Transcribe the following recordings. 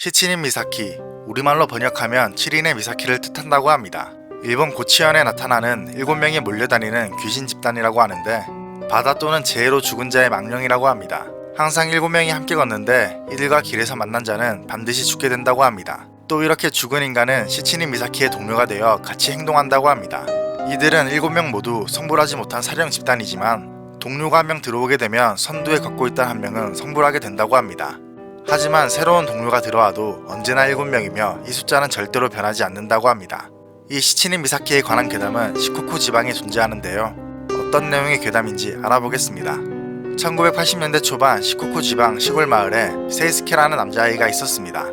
시치닌 미사키, 우리말로 번역하면 7인의 미사키를 뜻한다고 합니다. 일본 고치현에 나타나는 7명이 몰려다니는 귀신 집단이라고 하는데 바다 또는 재해로 죽은 자의 망령이라고 합니다. 항상 7명이 함께 걷는데 이들과 길에서 만난 자는 반드시 죽게 된다고 합니다. 또 이렇게 죽은 인간은 시치닌 미사키의 동료가 되어 같이 행동한다고 합니다. 이들은 7명 모두 성불하지 못한 사령 집단이지만 동료가 한 명 들어오게 되면 선두에 걷고 있던 한 명은 성불하게 된다고 합니다. 하지만 새로운 동료가 들어와도 언제나 7명이며 이 숫자는 절대로 변하지 않는다고 합니다. 이 시치닌 미사키에 관한 괴담은 시코쿠 지방에 존재하는데요. 어떤 내용의 괴담인지 알아보겠습니다. 1980년대 초반 시코쿠 지방 시골 마을에 세이스케라는 남자아이가 있었습니다.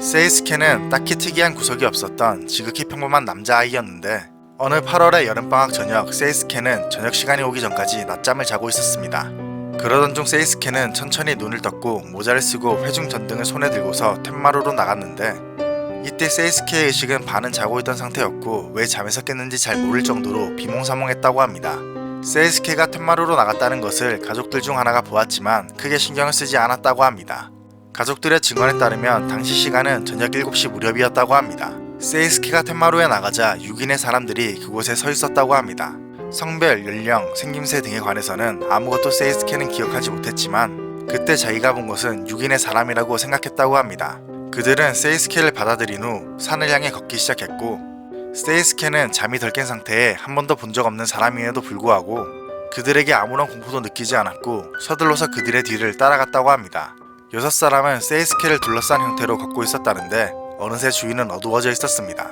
세이스케는 딱히 특이한 구석이 없었던 지극히 평범한 남자아이였는데 어느 8월의 여름방학 저녁 세이스케는 저녁 시간이 오기 전까지 낮잠을 자고 있었습니다. 그러던 중 세이스케는 천천히 눈을 떴고 모자를 쓰고 회중 전등을 손에 들고서 툇마루로 나갔는데 이때 세이스케의 의식은 반은 자고 있던 상태였고 왜 잠에서 깼는지 잘 모를 정도로 비몽사몽했다고 합니다. 세이스케가 툇마루로 나갔다는 것을 가족들 중 하나가 보았지만 크게 신경을 쓰지 않았다고 합니다. 가족들의 증언에 따르면 당시 시간은 저녁 7시 무렵이었다고 합니다. 세이스케가 툇마루에 나가자 6인의 사람들이 그곳에 서 있었다고 합니다. 성별, 연령, 생김새 등에 관해서는 아무것도 세이스케는 기억하지 못했지만 그때 자기가 본 것은 6인의 사람이라고 생각했다고 합니다. 그들은 세이스케를 받아들인 후 산을 향해 걷기 시작했고 세이스케는 잠이 덜 깬 상태에 한 번도 본 적 없는 사람임에도 불구하고 그들에게 아무런 공포도 느끼지 않았고 서둘러서 그들의 뒤를 따라갔다고 합니다. 여섯 사람은 세이스케를 둘러싼 형태로 걷고 있었다는데 어느새 주위는 어두워져 있었습니다.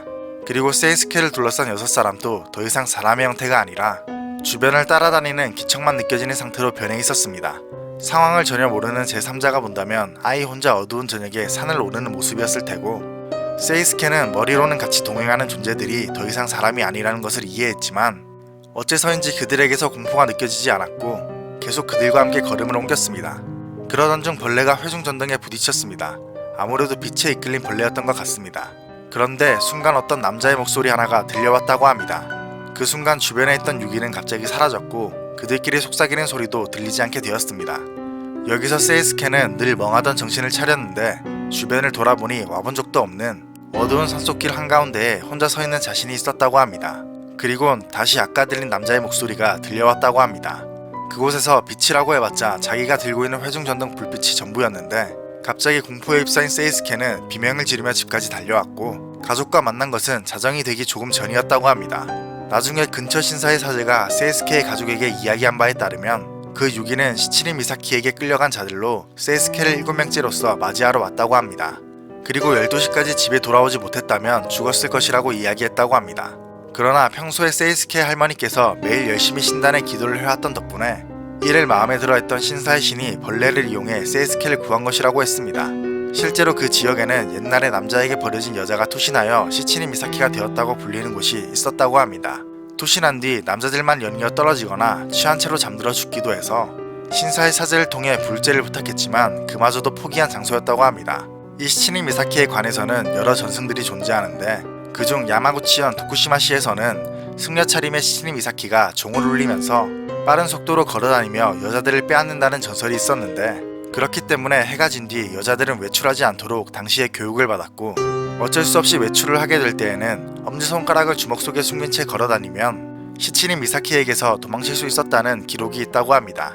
그리고 세이스케를 둘러싼 여섯 사람도 더 이상 사람의 형태가 아니라 주변을 따라다니는 기척만 느껴지는 상태로 변해 있었습니다. 상황을 전혀 모르는 제3자가 본다면 아이 혼자 어두운 저녁에 산을 오르는 모습이었을 테고 세이스케는 머리로는 같이 동행하는 존재들이 더 이상 사람이 아니라는 것을 이해했지만 어째서인지 그들에게서 공포가 느껴지지 않았고 계속 그들과 함께 걸음을 옮겼습니다. 그러던 중 벌레가 회중 전등에 부딪혔습니다. 아무래도 빛에 이끌린 벌레였던 것 같습니다. 그런데 순간 어떤 남자의 목소리 하나가 들려왔다고 합니다. 그 순간 주변에 있던 유기는 갑자기 사라졌고 그들끼리 속삭이는 소리도 들리지 않게 되었습니다. 여기서 세이스케는 늘 멍하던 정신을 차렸는데 주변을 돌아보니 와본 적도 없는 어두운 산속길 한가운데에 혼자 서 있는 자신이 있었다고 합니다. 그리곤 다시 아까 들린 남자의 목소리가 들려왔다고 합니다. 그곳에서 빛이라고 해봤자 자기가 들고 있는 회중전등 불빛이 전부였는데 갑자기 공포에 휩싸인 세이스케는 비명을 지르며 집까지 달려왔고 가족과 만난 것은 자정이 되기 조금 전이었다고 합니다. 나중에 근처 신사의 사제가 세이스케의 가족에게 이야기한 바에 따르면 그 유기는 시치리 미사키에게 끌려간 자들로 세이스케를 7명째로서 맞이하러 왔다고 합니다. 그리고 12시까지 집에 돌아오지 못했다면 죽었을 것이라고 이야기했다고 합니다. 그러나 평소에 세이스케 할머니께서 매일 열심히 신단에 기도를 해왔던 덕분에 이를 마음에 들어했던 신사의 신이 벌레를 이용해 세이스케를 구한 것이라고 했습니다. 실제로 그 지역에는 옛날에 남자에게 버려진 여자가 투신하여 시치니 미사키가 되었다고 불리는 곳이 있었다고 합니다. 투신한 뒤 남자들만 연이어 떨어지거나 취한 채로 잠들어 죽기도 해서 신사의 사제를 통해 불제를 부탁했지만 그마저도 포기한 장소였다고 합니다. 이 시치니 미사키에 관해서는 여러 전승들이 존재하는데 그중 야마구치현 도쿠시마시에서는 승려 차림의 시치니 미사키가 종을 울리면서 빠른 속도로 걸어다니며 여자들을 빼앗는다는 전설이 있었는데 그렇기 때문에 해가 진 뒤 여자들은 외출하지 않도록 당시에 교육을 받았고 어쩔 수 없이 외출을 하게 될 때에는 엄지손가락을 주먹 속에 숨긴 채 걸어다니면 시치니 미사키에게서 도망칠 수 있었다는 기록이 있다고 합니다.